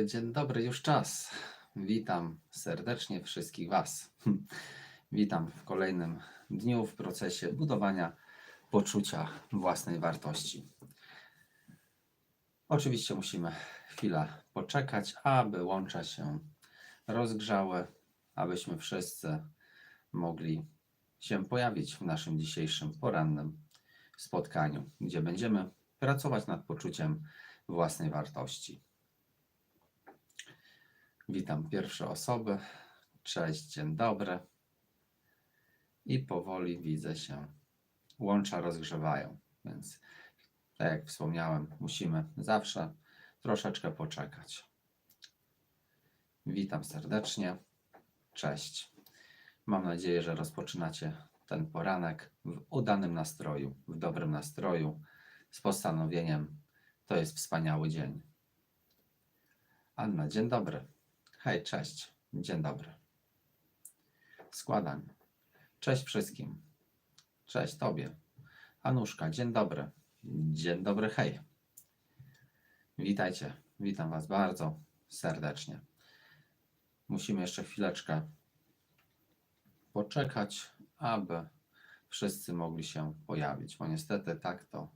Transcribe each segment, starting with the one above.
Dzień dobry, już czas. Witam serdecznie wszystkich Was. Witam w kolejnym dniu w procesie budowania poczucia własnej wartości. Oczywiście musimy chwilę poczekać, aby łącza się rozgrzały, abyśmy wszyscy mogli się pojawić w naszym dzisiejszym porannym spotkaniu, gdzie będziemy pracować nad poczuciem własnej wartości. Witam pierwsze osoby. Cześć, dzień dobry. I powoli widzę się. Łącza rozgrzewają, więc tak jak wspomniałem, musimy zawsze troszeczkę poczekać. Witam serdecznie. Cześć. Mam nadzieję, że rozpoczynacie ten poranek w udanym nastroju, w dobrym nastroju, z postanowieniem. To jest wspaniały dzień. Anna, dzień dobry. Hej, cześć. Dzień dobry. Składam. Cześć wszystkim. Cześć Tobie. Anuszka, dzień dobry. Dzień dobry, hej. Witajcie. Witam Was bardzo serdecznie. Musimy jeszcze chwileczkę poczekać, aby wszyscy mogli się pojawić, bo niestety tak to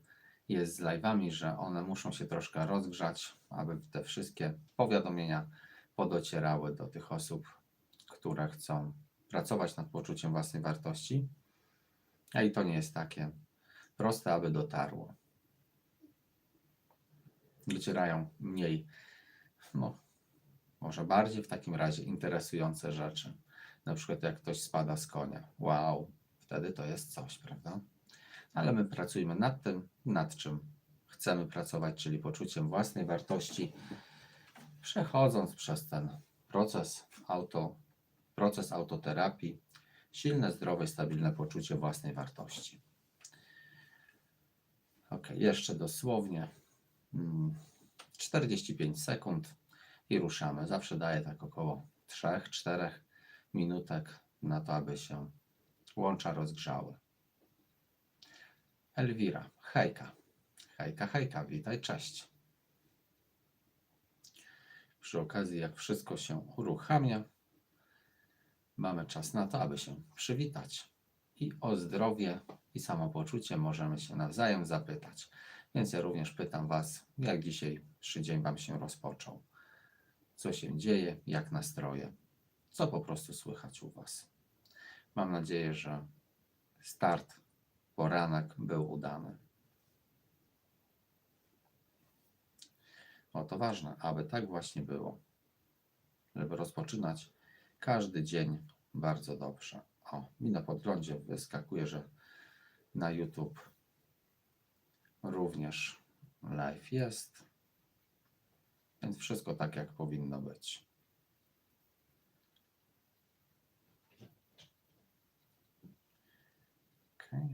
jest z live'ami, że one muszą się troszkę rozgrzać, aby te wszystkie powiadomienia podocierały do tych osób, które chcą pracować nad poczuciem własnej wartości. A i to nie jest takie proste, aby dotarło. Docierają mniej, no, może bardziej w takim razie interesujące rzeczy. Na przykład jak ktoś spada z konia. Wow, wtedy to jest coś, prawda? Ale my pracujemy nad tym, nad czym chcemy pracować, czyli poczuciem własnej wartości, przechodząc przez ten proces auto, proces autoterapii, silne, zdrowe, stabilne poczucie własnej wartości. Ok, jeszcze dosłownie mm, 45 sekund i ruszamy. Zawsze daję tak około 3-4 minutek na to, aby się łącza rozgrzały. Elwira, hejka. Hejka, hejka, witaj, cześć. Przy okazji, jak wszystko się uruchamia, mamy czas na to, aby się przywitać. I o zdrowie i samopoczucie możemy się nawzajem zapytać. Więc ja również pytam Was, jak dzisiejszy dzień Wam się rozpoczął. Co się dzieje, jak nastroje, co po prostu słychać u Was. Mam nadzieję, że start, poranek był udany. O, to ważne, aby tak właśnie było. Żeby rozpoczynać każdy dzień bardzo dobrze. O, mi na podglądzie wyskakuje, że na YouTube również live jest. Więc wszystko tak, jak powinno być. Okay.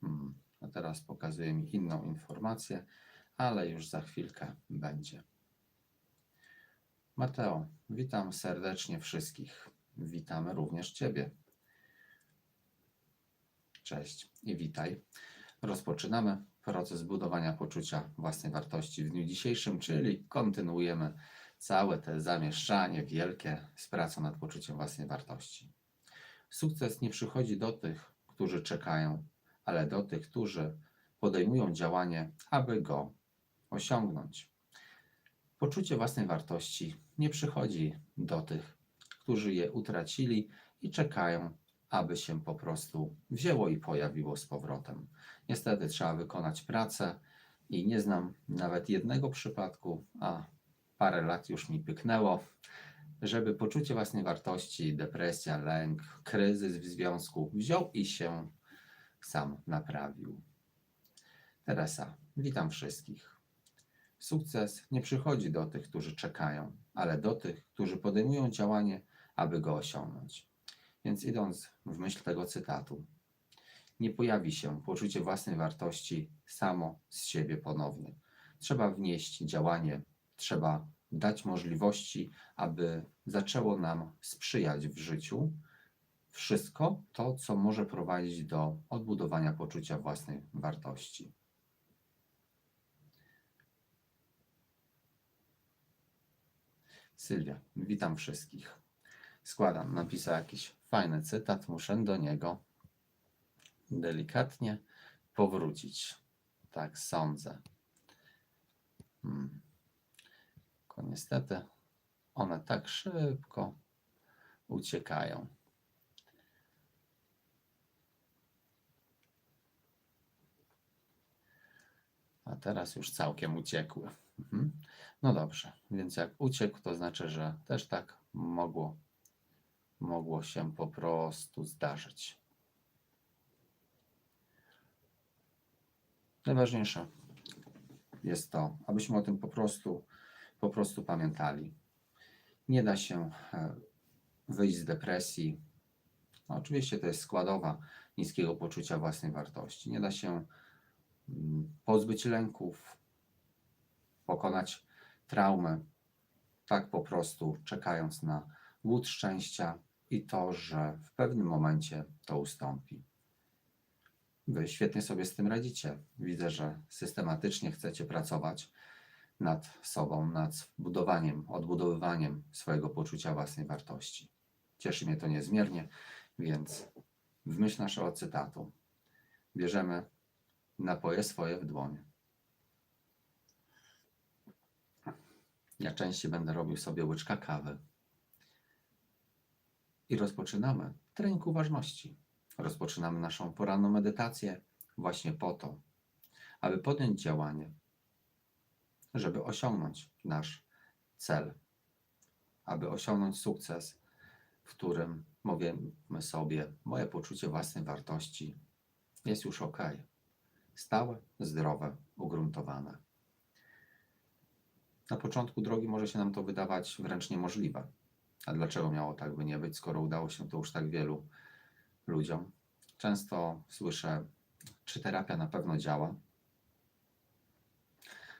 Hmm. A teraz pokazuję mi inną informację ale już za chwilkę będzie. Mateo, witam serdecznie wszystkich. Witamy również Ciebie. Cześć i witaj. Rozpoczynamy proces budowania poczucia własnej wartości w dniu dzisiejszym, czyli kontynuujemy całe te zamieszczanie wielkie z pracą nad poczuciem własnej wartości. Sukces nie przychodzi do tych, którzy czekają, ale do tych, którzy podejmują działanie, aby go osiągnąć. Poczucie własnej wartości nie przychodzi do tych, którzy je utracili i czekają, aby się po prostu wzięło i pojawiło z powrotem. Niestety trzeba wykonać pracę i nie znam nawet jednego przypadku, a parę lat już mi pyknęło, żeby poczucie własnej wartości, depresja, lęk, kryzys w związku wziął i się sam naprawił. Teresa, witam wszystkich. Sukces nie przychodzi do tych, którzy czekają, ale do tych, którzy podejmują działanie, aby go osiągnąć. Więc idąc w myśl tego cytatu, nie pojawi się poczucie własnej wartości samo z siebie ponownie. Trzeba wnieść działanie, trzeba dać możliwości, aby zaczęło nam sprzyjać w życiu wszystko to, co może prowadzić do odbudowania poczucia własnej wartości. Sylwia, witam wszystkich. Składam, napisał jakiś fajny cytat, muszę do niego delikatnie powrócić. Tak sądzę. Hmm. Tylko niestety one tak szybko uciekają. A teraz już całkiem uciekły. Mhm. No dobrze, więc jak uciekł, to znaczy, że też tak mogło, mogło się po prostu zdarzyć. Najważniejsze jest to, abyśmy o tym po prostu, po prostu pamiętali. Nie da się e, wyjść z depresji. No, oczywiście to jest składowa niskiego poczucia własnej wartości. Nie da się mm, pozbyć lęków, pokonać traumę, tak po prostu czekając na głód szczęścia i to, że w pewnym momencie to ustąpi. Wy świetnie sobie z tym radzicie. Widzę, że systematycznie chcecie pracować nad sobą, nad budowaniem, odbudowywaniem swojego poczucia własnej wartości. Cieszy mnie to niezmiernie, więc w myśl naszego cytatu bierzemy napoje swoje w dłoń. Ja częściej będę robił sobie łyczka kawy. I rozpoczynamy trening uważności. Rozpoczynamy naszą poranną medytację właśnie po to, aby podjąć działanie, żeby osiągnąć nasz cel, aby osiągnąć sukces, w którym mówimy sobie, moje poczucie własnej wartości jest już ok. Stałe, zdrowe, ugruntowane. Na początku drogi może się nam to wydawać wręcz niemożliwe. A dlaczego miało tak by nie być, skoro udało się to już tak wielu ludziom? Często słyszę, czy terapia na pewno działa,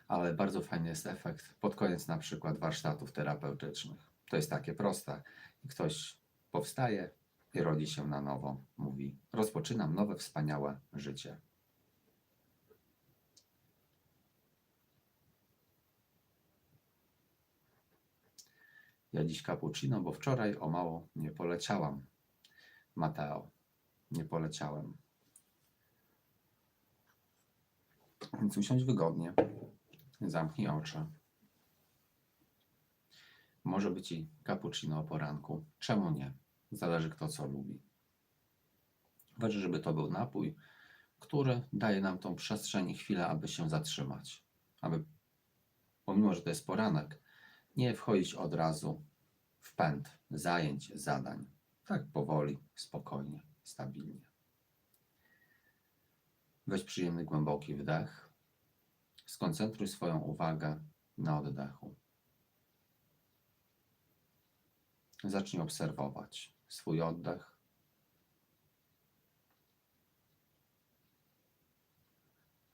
ale bardzo fajny jest efekt pod koniec na przykład warsztatów terapeutycznych. To jest takie proste. I ktoś powstaje i rodzi się na nowo. Mówi: Rozpoczynam nowe, wspaniałe życie. Ja dziś cappuccino, bo wczoraj o mało nie poleciałam. Mateo, nie poleciałem. Więc usiądź wygodnie, zamknij oczy. Może być i cappuccino o poranku. Czemu nie? Zależy kto co lubi. Ważne, żeby to był napój, który daje nam tą przestrzeń i chwilę, aby się zatrzymać. Aby, pomimo, że to jest poranek, nie wchodzić od razu w pęd zajęć, zadań. Tak powoli, spokojnie, stabilnie. Weź przyjemny, głęboki wdech. Skoncentruj swoją uwagę na oddechu. Zacznij obserwować swój oddech.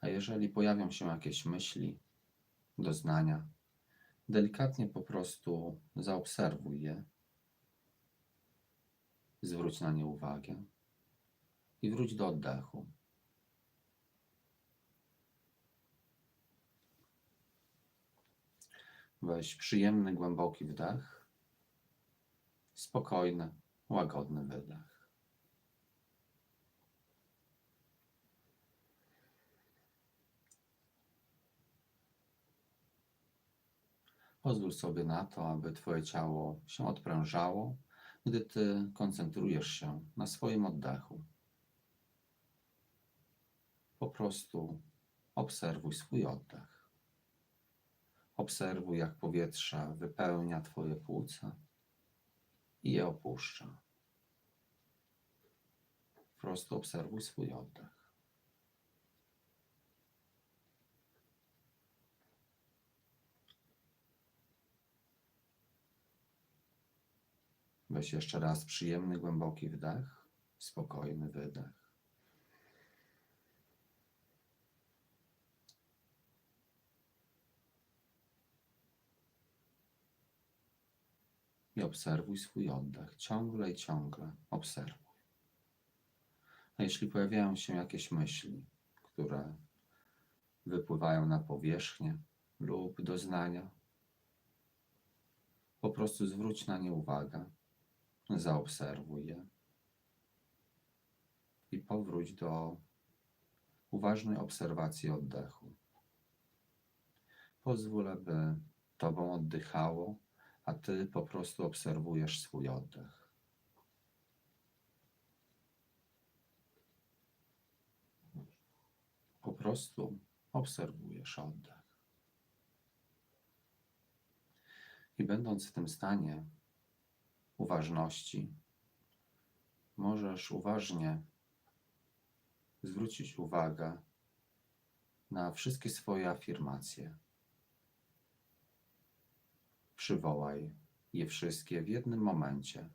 A jeżeli pojawią się jakieś myśli, doznania, delikatnie po prostu zaobserwuj je, zwróć na nie uwagę i wróć do oddechu. Weź przyjemny, głęboki wdech, spokojny, łagodny wydech. Pozwól sobie na to, aby Twoje ciało się odprężało, gdy Ty koncentrujesz się na swoim oddechu. Po prostu obserwuj swój oddech. Obserwuj, jak powietrze wypełnia Twoje płuca i je opuszcza. Po prostu obserwuj swój oddech. Weź jeszcze raz przyjemny, głęboki wdech, spokojny wydech. I obserwuj swój oddech, ciągle i ciągle obserwuj. A jeśli pojawiają się jakieś myśli, które wypływają na powierzchnię lub doznania, Po prostu zwróć na nie uwagę, zaobserwuj je i powróć do uważnej obserwacji oddechu. Pozwól, aby Tobą oddychało, a Ty po prostu obserwujesz swój oddech. Po prostu obserwujesz oddech. I będąc w tym stanie uważności, możesz uważnie zwrócić uwagę na wszystkie swoje afirmacje. Przywołaj je wszystkie w jednym momencie.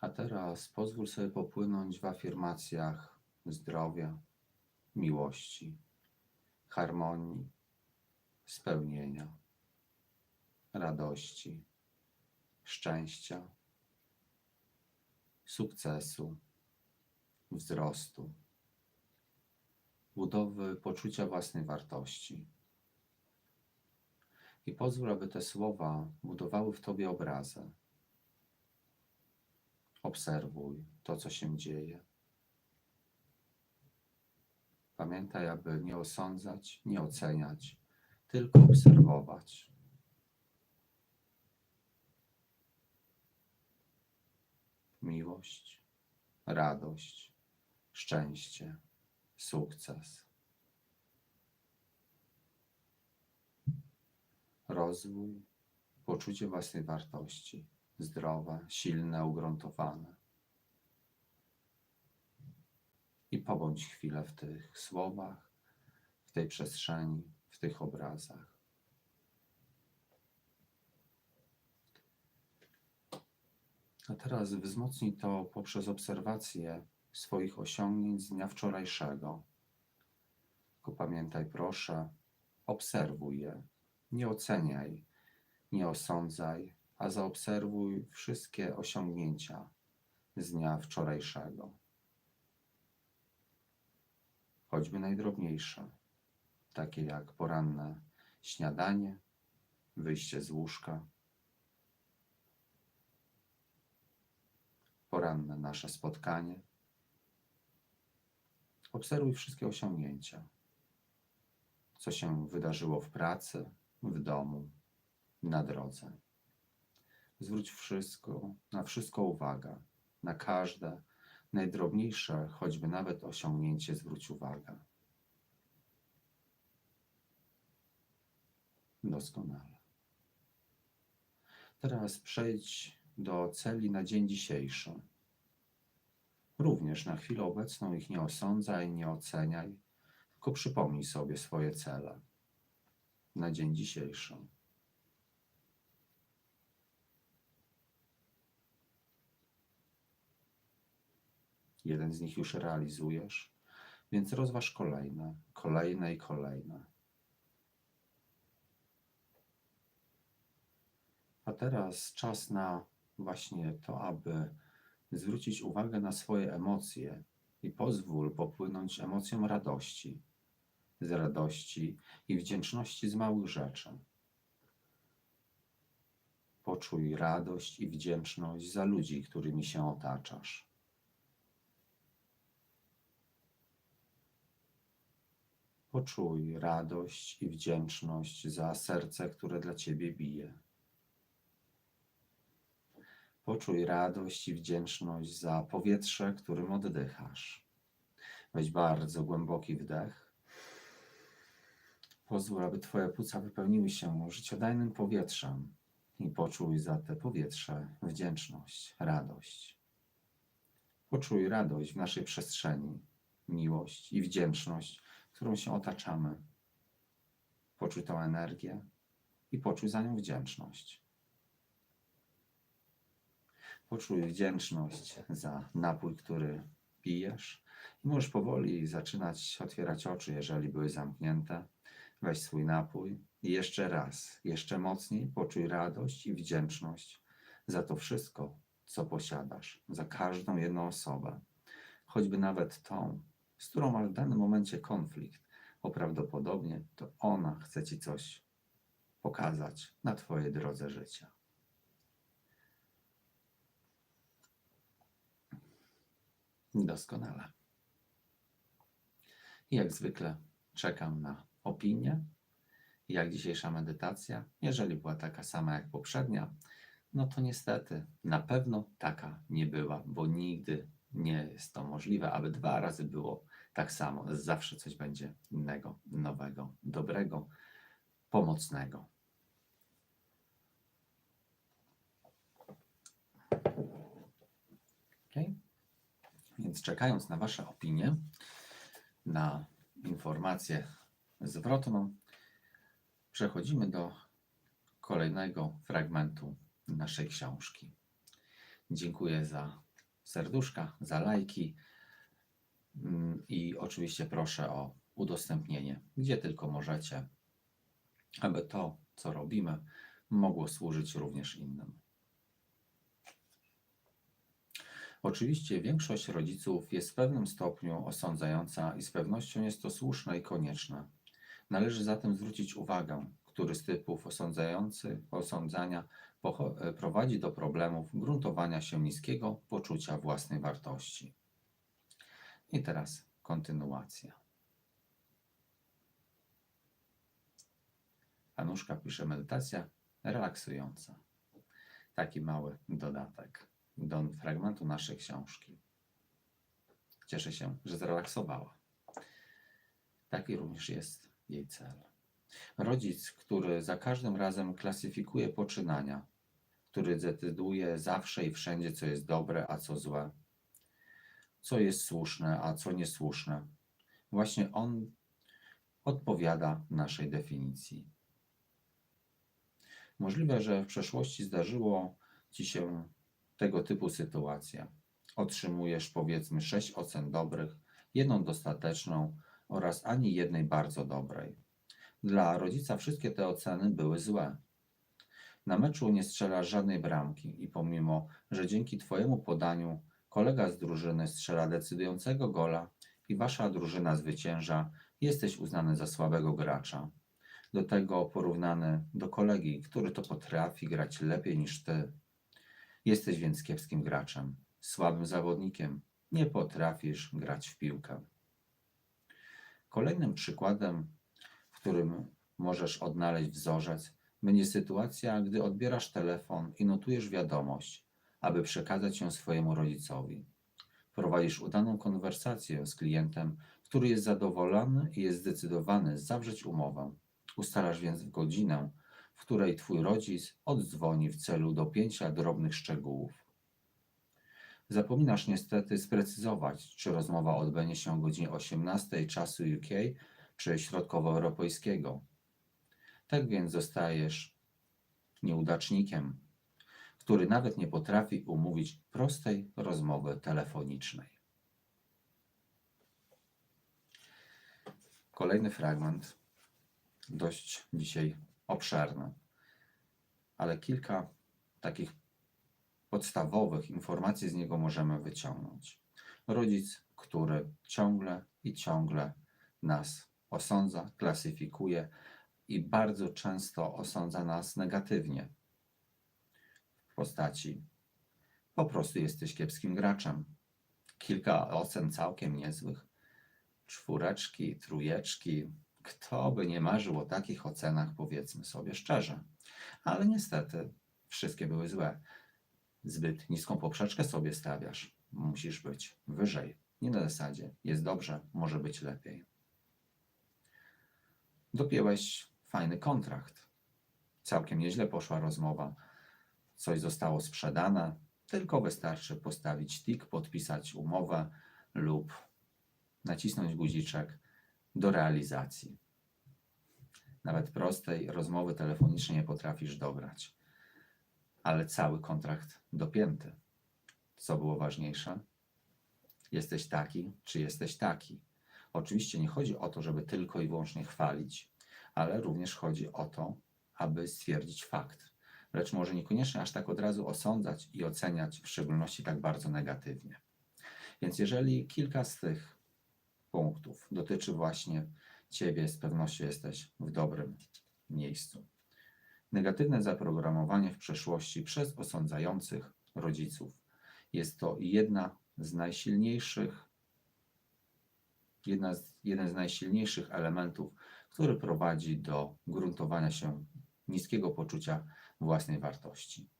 A teraz pozwól sobie popłynąć w afirmacjach zdrowia, miłości, harmonii, spełnienia, radości, szczęścia, sukcesu, wzrostu, budowy poczucia własnej wartości. I pozwól, aby te słowa budowały w tobie obrazy. Obserwuj to, co się dzieje. Pamiętaj, aby nie osądzać, nie oceniać, tylko obserwować. Miłość, radość, szczęście, sukces, rozwój, poczucie własnej wartości, zdrowe, silne, ugruntowane. I pobądź chwilę w tych słowach, w tej przestrzeni, w tych obrazach. A teraz wzmocnij to poprzez obserwację swoich osiągnięć z dnia wczorajszego. Tylko pamiętaj, proszę, obserwuj je, nie oceniaj, nie osądzaj, a zaobserwuj wszystkie osiągnięcia z dnia wczorajszego. Choćby najdrobniejsze, takie jak poranne śniadanie, wyjście z łóżka, poranne nasze spotkanie. Obserwuj wszystkie osiągnięcia, co się wydarzyło w pracy, w domu, na drodze. Zwróć wszystko, na wszystko uwagę, na każde najdrobniejsze, choćby nawet osiągnięcie, zwróć uwagę. Doskonale. Teraz przejdź do celi na dzień dzisiejszy. Również na chwilę obecną ich nie osądzaj, nie oceniaj, tylko przypomnij sobie swoje cele na dzień dzisiejszy. Jeden z nich już realizujesz, więc rozważ kolejne, kolejne i kolejne. A teraz czas na właśnie to, aby zwrócić uwagę na swoje emocje i pozwól popłynąć emocjom radości, z radości i wdzięczności z małych rzeczy. Poczuj radość i wdzięczność za ludzi, którymi się otaczasz. Poczuj radość i wdzięczność za serce, które dla Ciebie bije. Poczuj radość i wdzięczność za powietrze, którym oddychasz. Weź bardzo głęboki wdech. Pozwól, aby Twoje płuca wypełniły się życiodajnym powietrzem i poczuj za te powietrze wdzięczność, radość. Poczuj radość w naszej przestrzeni, miłość i wdzięczność, którą się otaczamy. Poczuj tę energię i poczuj za nią wdzięczność. Poczuj wdzięczność za napój, który pijesz i możesz powoli zaczynać otwierać oczy, jeżeli były zamknięte. Weź swój napój i jeszcze raz, jeszcze mocniej poczuj radość i wdzięczność za to wszystko, co posiadasz, za każdą jedną osobę, choćby nawet tą, z którą masz w danym momencie konflikt, bo prawdopodobnie to ona chce ci coś pokazać na twojej drodze życia. Doskonale. I jak zwykle czekam na opinię. Jak dzisiejsza medytacja? Jeżeli była taka sama jak poprzednia, no to niestety na pewno taka nie była, bo nigdy nie jest to możliwe, aby dwa razy było tak samo. Zawsze coś będzie innego, nowego, dobrego, pomocnego. Ok? Więc czekając na Wasze opinie, na informację zwrotną, przechodzimy do kolejnego fragmentu naszej książki. Dziękuję za serduszka, za lajki i oczywiście proszę o udostępnienie, gdzie tylko możecie, aby to, co robimy, mogło służyć również innym. Oczywiście większość rodziców jest w pewnym stopniu osądzająca i z pewnością jest to słuszne i konieczne. Należy zatem zwrócić uwagę, który z typów osądzający, osądzania e, prowadzi do problemów gruntowania się niskiego poczucia własnej wartości. I teraz kontynuacja. Anuszka pisze medytacja relaksująca. Taki mały dodatek do fragmentu naszej książki. Cieszę się, że zrelaksowała. Taki również jest jej cel. Rodzic, który za każdym razem klasyfikuje poczynania, który decyduje zawsze i wszędzie, co jest dobre, a co złe, co jest słuszne, a co niesłuszne, właśnie on odpowiada naszej definicji. Możliwe, że w przeszłości zdarzyło ci się tego typu sytuacja. Otrzymujesz powiedzmy sześć ocen dobrych, jedną dostateczną oraz ani jednej bardzo dobrej. Dla rodzica wszystkie te oceny były złe. Na meczu nie strzelasz żadnej bramki i pomimo, że dzięki Twojemu podaniu kolega z drużyny strzela decydującego gola i Wasza drużyna zwycięża, jesteś uznany za słabego gracza. Do tego porównany do kolegi, który to potrafi grać lepiej niż Ty. Jesteś więc kiepskim graczem, słabym zawodnikiem, nie potrafisz grać w piłkę. Kolejnym przykładem, w którym możesz odnaleźć wzorzec, będzie sytuacja, gdy odbierasz telefon i notujesz wiadomość, aby przekazać ją swojemu rodzicowi. Prowadzisz udaną konwersację z klientem, który jest zadowolony i jest zdecydowany zawrzeć umowę. Ustalasz więc godzinę, w której twój rodzic oddzwoni w celu dopięcia drobnych szczegółów. Zapominasz niestety sprecyzować, czy rozmowa odbędzie się o godzinie 18 czasu UK czy środkowoeuropejskiego. Tak więc zostajesz nieudacznikiem, który nawet nie potrafi umówić prostej rozmowy telefonicznej. Kolejny fragment, dość dzisiaj obszerny, ale kilka takich podstawowych informacji z niego możemy wyciągnąć. Rodzic, który ciągle i ciągle nas osądza, klasyfikuje i bardzo często osądza nas negatywnie postaci po prostu jesteś kiepskim graczem. Kilka ocen całkiem niezłych, czwóreczki, trójeczki. Kto by nie marzył o takich ocenach, powiedzmy sobie szczerze. Ale niestety wszystkie były złe. Zbyt niską poprzeczkę sobie stawiasz. Musisz być wyżej. Nie na zasadzie jest dobrze, może być lepiej. Dopięłeś fajny kontrakt. Całkiem nieźle poszła rozmowa. Coś zostało sprzedane, tylko wystarczy postawić tik, podpisać umowę lub nacisnąć guziczek do realizacji. Nawet prostej rozmowy telefonicznej nie potrafisz dobrać, ale cały kontrakt dopięty. Co było ważniejsze? Jesteś taki, czy jesteś taki. Oczywiście nie chodzi o to, żeby tylko i wyłącznie chwalić, ale również chodzi o to, aby stwierdzić fakt. Lecz może niekoniecznie aż tak od razu osądzać i oceniać, w szczególności tak bardzo negatywnie. Więc jeżeli kilka z tych punktów dotyczy właśnie Ciebie. Z pewnością jesteś w dobrym miejscu. Negatywne zaprogramowanie w przeszłości przez osądzających rodziców. Jest to jedna z najsilniejszych, jedna z, jeden z najsilniejszych elementów, który prowadzi do gruntowania się niskiego poczucia własnej wartości.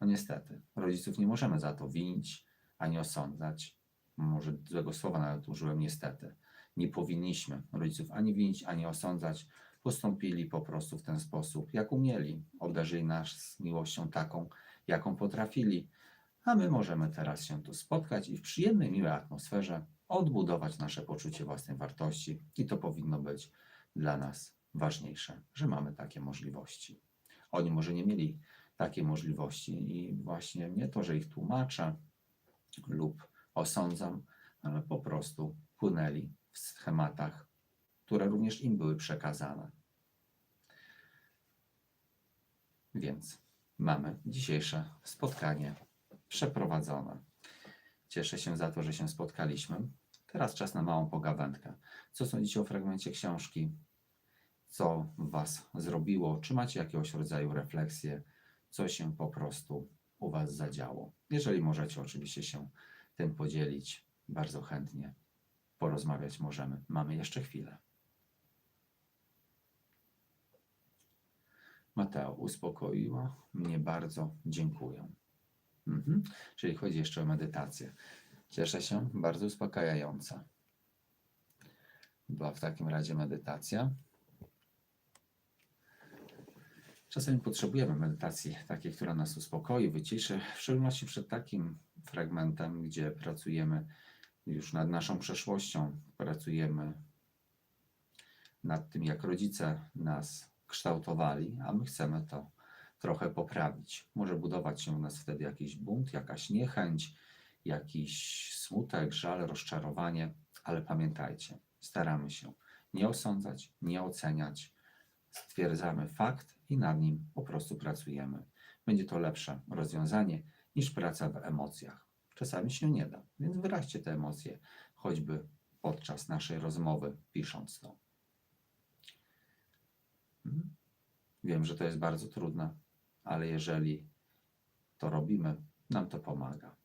No niestety, rodziców nie możemy za to winić ani osądzać. Może złego słowa nawet użyłem niestety. Nie powinniśmy rodziców ani winić, ani osądzać. Postąpili po prostu w ten sposób, jak umieli. Obdarzyli nas miłością taką, jaką potrafili. A my możemy teraz się tu spotkać i w przyjemnej, miłej atmosferze odbudować nasze poczucie własnej wartości. I to powinno być dla nas ważniejsze, że mamy takie możliwości. Oni może nie mieli takiej możliwości i właśnie nie to, że ich tłumaczę lub osądzam, ale po prostu płynęli w schematach, które również im były przekazane. Więc mamy dzisiejsze spotkanie przeprowadzone. Cieszę się za to, że się spotkaliśmy. Teraz czas na małą pogawędkę. Co sądzicie o fragmencie książki? Co Was zrobiło? Czy macie jakiegoś rodzaju refleksję? Co się po prostu u Was zadziało? Jeżeli możecie oczywiście się tym podzielić, bardzo chętnie porozmawiać możemy. Mamy jeszcze chwilę. Mateo, uspokoiła mnie bardzo, dziękuję. Mhm. Czyli chodzi jeszcze o medytację. Cieszę się, bardzo uspokajająca. Była w takim razie medytacja. Czasami potrzebujemy medytacji takiej, która nas uspokoi, wyciszy, w szczególności przed takim fragmentem, gdzie pracujemy już nad naszą przeszłością, pracujemy nad tym, jak rodzice nas kształtowali, a my chcemy to trochę poprawić. Może budować się w nas wtedy jakiś bunt, jakaś niechęć, jakiś smutek, żal, rozczarowanie, ale pamiętajcie, staramy się nie osądzać, nie oceniać, stwierdzamy fakt i nad nim po prostu pracujemy. Będzie to lepsze rozwiązanie niż praca w emocjach. Czasami się nie da, więc wyraźcie te emocje, choćby podczas naszej rozmowy, pisząc to. Mhm. Wiem, że to jest bardzo trudne, ale jeżeli to robimy, nam to pomaga.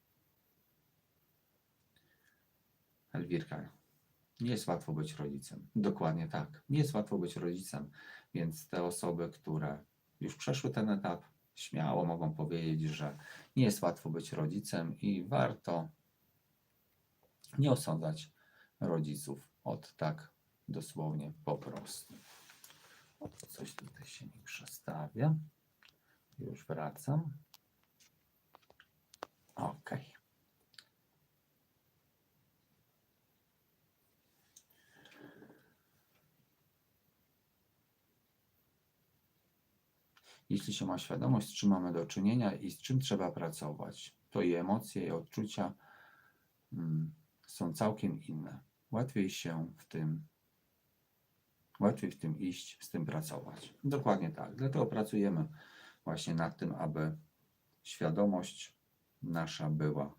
Elwirka, nie jest łatwo być rodzicem. Dokładnie tak. Nie jest łatwo być rodzicem, więc te osoby, które już przeszły ten etap, śmiało mogą powiedzieć, że nie jest łatwo być rodzicem i warto nie osądzać rodziców od tak dosłownie po prostu. Coś tutaj się mi przestawia. Już wracam. Ok. Jeśli się ma świadomość, z czym mamy do czynienia i z czym trzeba pracować, to i emocje, i odczucia mm, są całkiem inne. Łatwiej się w tym, łatwiej w tym iść, z tym pracować. Dokładnie tak. Dlatego pracujemy właśnie nad tym, aby świadomość nasza była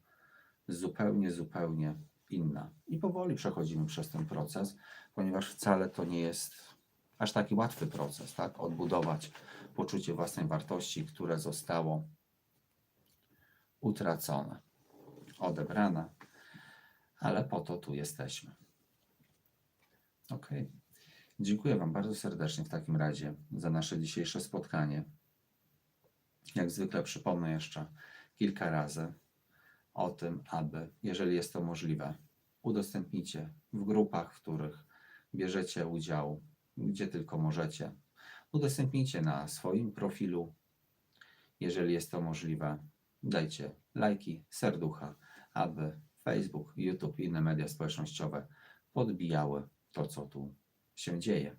zupełnie, zupełnie inna. I powoli przechodzimy przez ten proces, ponieważ wcale to nie jest aż taki łatwy proces, tak? Odbudować poczucie własnej wartości, które zostało utracone, odebrane, ale po to tu jesteśmy. Ok. Dziękuję Wam bardzo serdecznie w takim razie za nasze dzisiejsze spotkanie. Jak zwykle przypomnę jeszcze kilka razy o tym, aby, jeżeli jest to możliwe, udostępnicie w grupach, w których bierzecie udział, gdzie tylko możecie. Udostępnijcie na swoim profilu, jeżeli jest to możliwe. Dajcie lajki, serducha, aby Facebook, YouTube i inne media społecznościowe podbijały to, co tu się dzieje,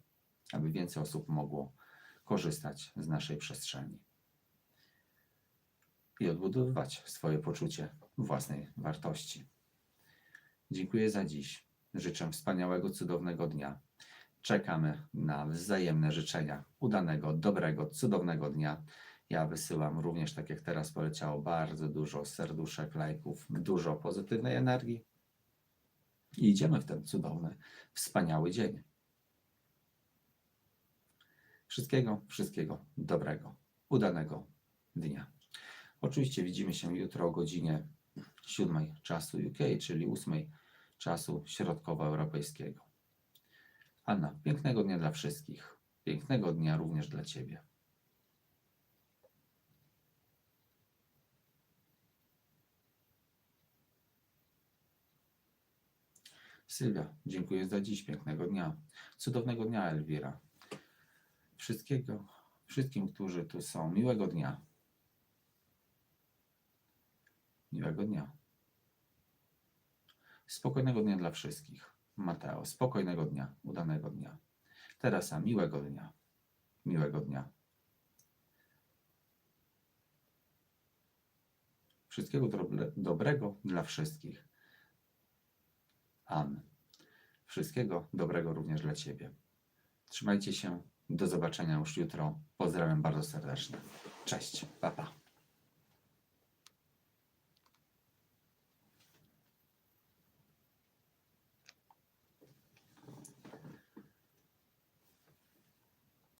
aby więcej osób mogło korzystać z naszej przestrzeni i odbudowywać swoje poczucie własnej wartości. Dziękuję za dziś. Życzę wspaniałego, cudownego dnia. Czekamy na wzajemne życzenia udanego, dobrego, cudownego dnia. Ja wysyłam również, tak jak teraz poleciało, bardzo dużo serduszek, lajków, dużo pozytywnej energii. I idziemy w ten cudowny, wspaniały dzień. Wszystkiego, wszystkiego dobrego, udanego dnia. Oczywiście widzimy się jutro o godzinie 7 czasu UK, czyli 8 czasu środkowoeuropejskiego. Anna, pięknego dnia dla wszystkich. Pięknego dnia również dla Ciebie. Sylwia, dziękuję za dziś. Pięknego dnia. Cudownego dnia, Elwira. Wszystkiego, wszystkim, którzy tu są, miłego dnia. Miłego dnia. Spokojnego dnia dla wszystkich. Mateo, spokojnego dnia, udanego dnia. Teresa, miłego dnia. Miłego dnia. Wszystkiego dobre, dobrego dla wszystkich. Ann. Wszystkiego dobrego również dla Ciebie. Trzymajcie się. Do zobaczenia już jutro. Pozdrawiam bardzo serdecznie. Cześć. Pa, pa.